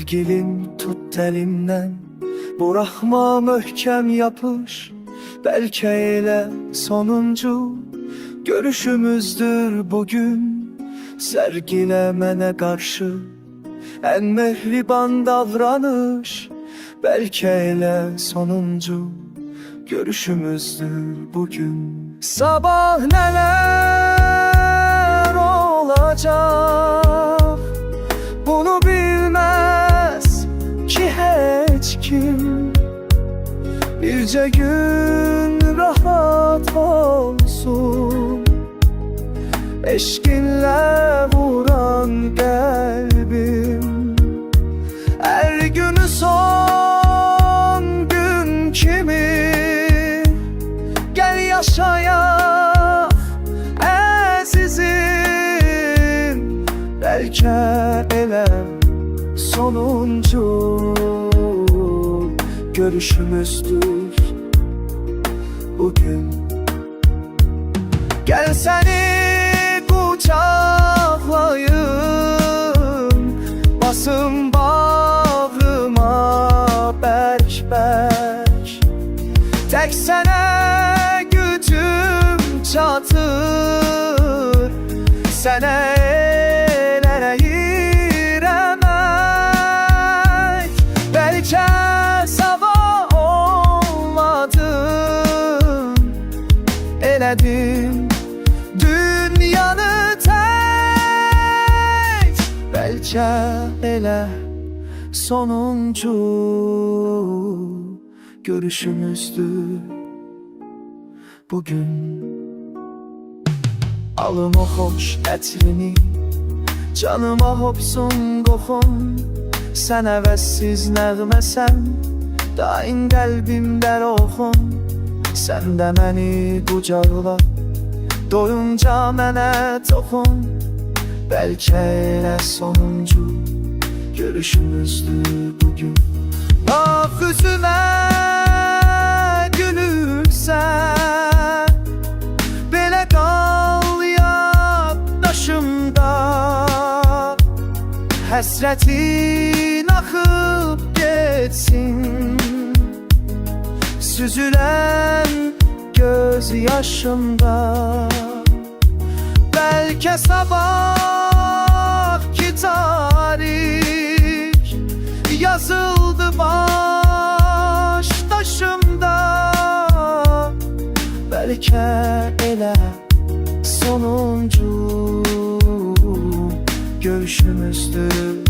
Sevgilim tut elimden. Bırakma möhkem yapış. Belki eyle sonuncu. Görüşümüzdür bugün. Sergilemene karşı. En mehriban davranış. Belki eyle sonuncu. Görüşümüzdür bugün. Sabah neler olacak Birce gün rahat olsun. Eşkinle vuran kalbim. Her günü son gün kimi? Gel yaşaya azizim. Belki ele sonuncu. Görüşümüzdür bugün. Gel seni kucaklayayım. Basın bağrıma berk berk Tek sana gücüm çatır. Sana Eledim dünyanı tek Belki ele sonuncu görüşümüzdür bugün. Alım o hoş etrini Canıma hopsun qoxun Sən əvəzsiz nəğməsən Daim qəlbimdə oxun Sən də məni qucaqla Doyunca mənə toxun Bəlkə elə sonuncu Görüşümüzdür bugün. Ah üzümə gülürsən Belə qal yaddaşımda Həsrətin axıb getsin Süzülən göz yaşımda Bəlkə sabah ki tarih Yazıldı başdaşımda Bəlkə elə sonuncu görüşümüzdür